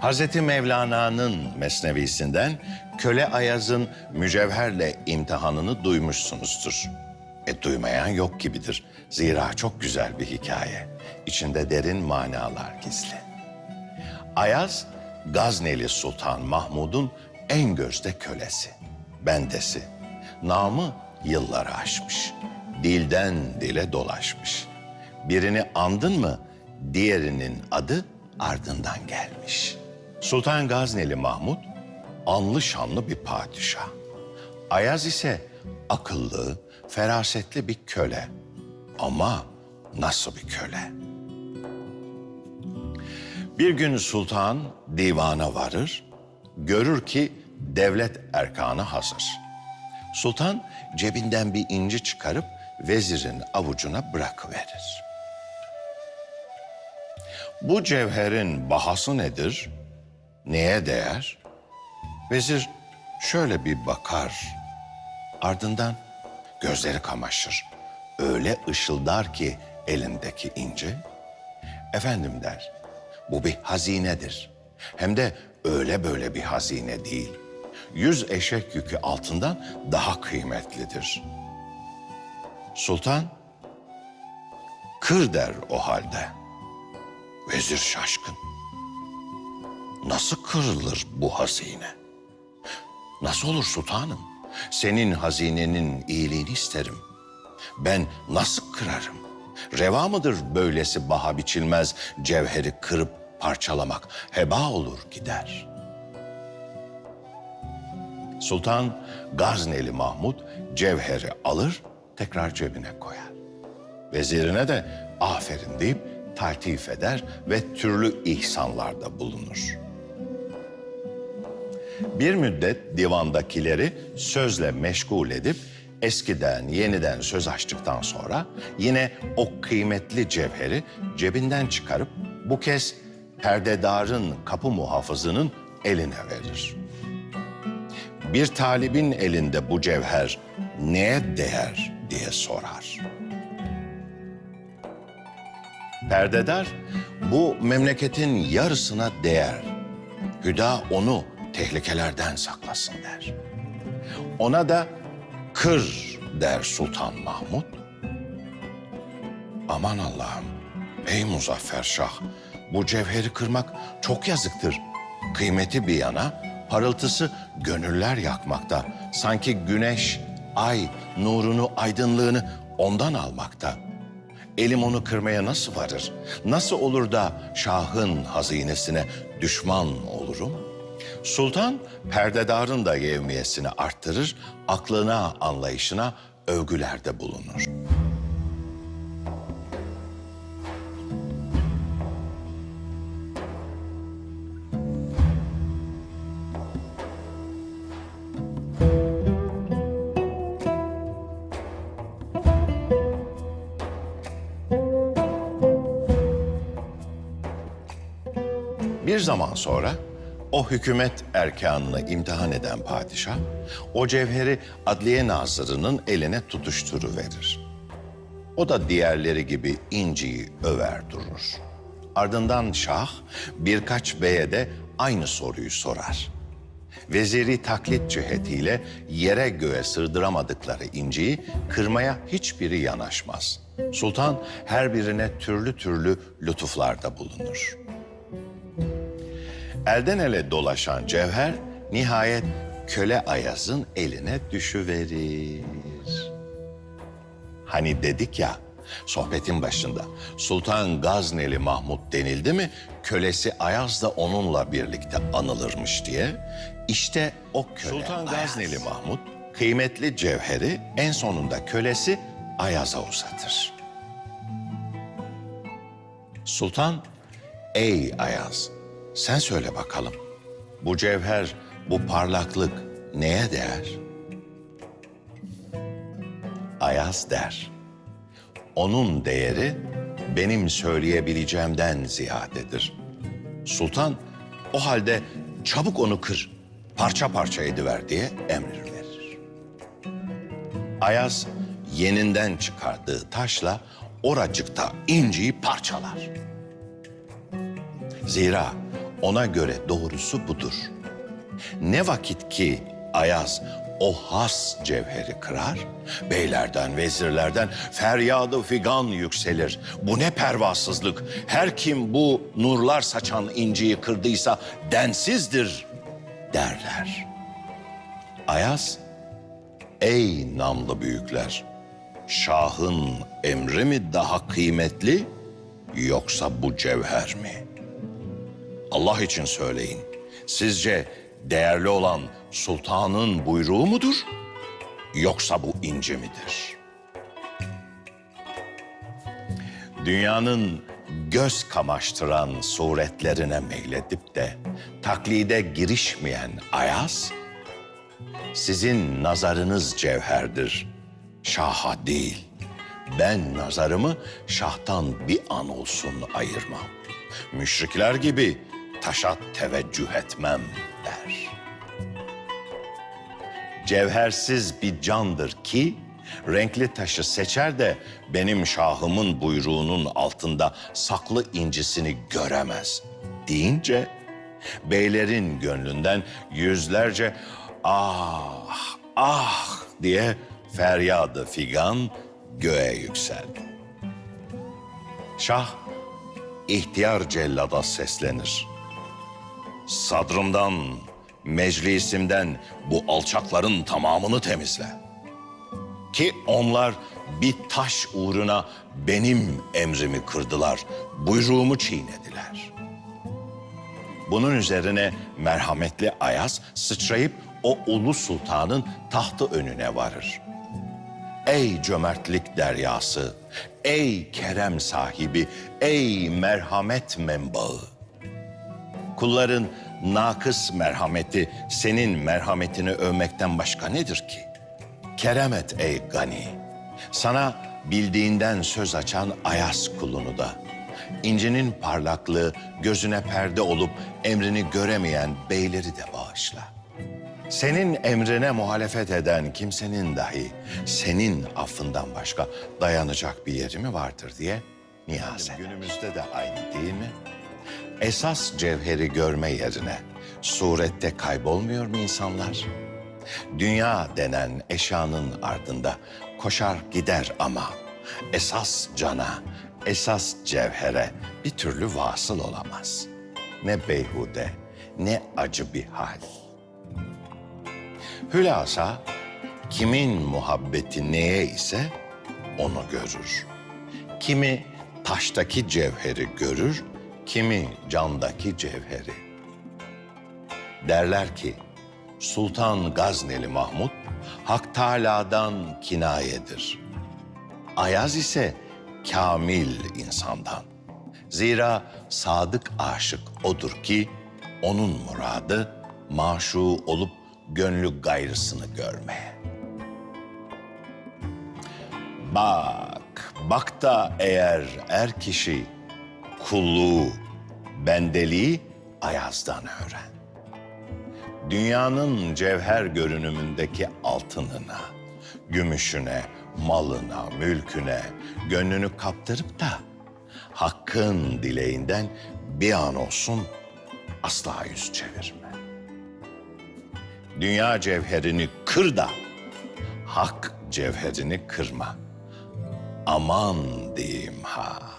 Hazreti Mevlana'nın mesnevisinden Köle Ayaz'ın mücevherle imtihanını duymuşsunuzdur. E duymayan yok gibidir. Zira çok güzel bir hikaye. İçinde derin manalar gizli. Ayaz, Gazneli Sultan Mahmud'un en gözde kölesi, bendesi. Namı yılları aşmış, dilden dile dolaşmış. Birini andın mı, diğerinin adı ardından gelmiş. Sultan Gazneli Mahmud, anlı şanlı bir padişah. Ayaz ise akıllı, ferasetli bir köle. Ama nasıl bir köle? Bir gün sultan divana varır, görür ki devlet erkanı hazır. Sultan cebinden bir inci çıkarıp vezirin avucuna bırakıverir. Bu cevherin bahası nedir? Neye değer? Vezir şöyle bir bakar. Ardından gözleri kamaşır. Öyle ışıldar ki elindeki inci. Efendim der, bu bir hazinedir. Hem de öyle böyle bir hazine değil. Yüz eşek yükü altından daha kıymetlidir. Sultan, kır der o halde. Vezir şaşkın. Nasıl kırılır bu hazine? Nasıl olur sultanım? Senin hazinenin iyiliğini isterim. Ben nasıl kırarım? Reva mıdır böylesi baha biçilmez cevheri kırıp parçalamak? Heba olur gider. Sultan Gazneli Mahmud cevheri alır tekrar cebine koyar. Vezirine de aferin deyip taltif eder ve türlü ihsanlarda bulunur. Bir müddet divandakileri sözle meşgul edip eskiden yeniden söz açtıktan sonra yine o kıymetli cevheri cebinden çıkarıp bu kez perdedarın kapı muhafızının eline verir. Bir talibin elinde bu cevher neye değer diye sorar. Perdedar bu memleketin yarısına değer. Hüda onu tehlikelerden saklasın der. Ona da kır der Sultan Mahmud. Aman Allah'ım ey Muzaffer Şah bu cevheri kırmak çok yazıktır. Kıymeti bir yana parıltısı gönüller yakmakta. Sanki güneş, ay nurunu, aydınlığını ondan almakta. Elim onu kırmaya nasıl varır? Nasıl olur da şahın hazinesine düşman olurum? Sultan perdedarın da yevmiyesini arttırır, aklına, anlayışına övgülerde bulunur. Bir zaman sonra o hükümet erkanını imtihan eden padişah o cevheri adliye nazırının eline tutuşturuverir. O da diğerleri gibi inciyi över durur. Ardından şah birkaç beye de aynı soruyu sorar. Veziri taklit cihetiyle yere göğe sırdıramadıkları inciyi kırmaya hiçbiri yanaşmaz. Sultan her birine türlü türlü lütuflarda bulunur. Elden ele dolaşan cevher nihayet köle Ayaz'ın eline düşüverir. Hani dedik ya sohbetin başında Sultan Gazneli Mahmud denildi mi kölesi Ayaz da onunla birlikte anılırmış diye. İşte o köle Sultan Gazneli Mahmud kıymetli cevheri en sonunda kölesi Ayaz'a uzatır. Sultan, ey Ayaz, sen söyle bakalım. Bu cevher, bu parlaklık neye değer? Ayaz der. Onun değeri benim söyleyebileceğimden ziyadedir. Sultan, o halde çabuk onu kır, parça parça ediver diye emir verir. Ayaz yeninden çıkardığı taşla oracıkta inciyi parçalar. Zira Ona göre doğrusu budur. Ne vakit ki Ayaz o has cevheri kırar, beylerden, vezirlerden feryadı figan yükselir. Bu ne pervasızlık. Her kim bu nurlar saçan inciyi kırdıysa densizdir derler. Ayaz, ey namlı büyükler, Şahın emri mi daha kıymetli yoksa bu cevher mi? Allah için söyleyin. Sizce değerli olan sultanın buyruğu mudur yoksa bu inci midir? Dünyanın göz kamaştıran suretlerine meyledip de taklide girişmeyen Ayaz, sizin nazarınız cevherdir, şaha değil. Ben nazarımı şahtan bir an olsun ayırmam. Müşrikler gibi taşa teveccüh etmem der. Cevhersiz bir candır ki renkli taşı seçer de benim şahımın buyruğunun altında saklı incisini göremez deyince beylerin gönlünden yüzlerce ah ah diye feryadı figan göğe yükseldi. Şah ihtiyar cellada seslenir. Sadrımdan, meclisimden bu alçakların tamamını temizle. Ki onlar bir taş uğruna benim emrimi kırdılar, buyruğumu çiğnediler. Bunun üzerine merhametli Ayaz sıçrayıp o ulu sultanın tahtı önüne varır. Ey cömertlik deryası, ey kerem sahibi, ey merhamet menbaı. Kulların nakıs merhameti senin merhametini övmekten başka nedir ki? Kerem et ey gani. Sana bildiğinden söz açan Ayas kulunu da. İncinin parlaklığı gözüne perde olup emrini göremeyen beyleri de bağışla. Senin emrine muhalefet eden kimsenin dahi senin affından başka dayanacak bir yeri mi vardır diye niyaz eder. Günümüzde de aynı değil mi? Esas cevheri görme yerine surette kaybolmuyor mu insanlar? Dünya denen eşyanın ardında koşar gider ama esas cana, esas cevhere bir türlü vasıl olamaz. Ne beyhude, ne acı bir hal. Hülasa kimin muhabbeti neye ise onu görür. Kimi taştaki cevheri görür, kimi candaki cevheri. Derler ki Sultan Gazneli Mahmud Hak Teâlâ'dan kinayedir. Ayaz ise kamil insandan. Zira sadık aşık odur ki onun muradı maşu olup gönlü gayrısını görmeye. Bak, bak da eğer er kişi kulluğu, bendeliği Ayaz'dan öğren. Dünyanın cevher görünümündeki altınına, gümüşüne, malına, mülküne gönlünü kaptırıp da hakkın dileğinden bir an olsun asla yüz çevirme. Dünya cevherini kır da hak cevherini kırma. Aman diyeyim ha.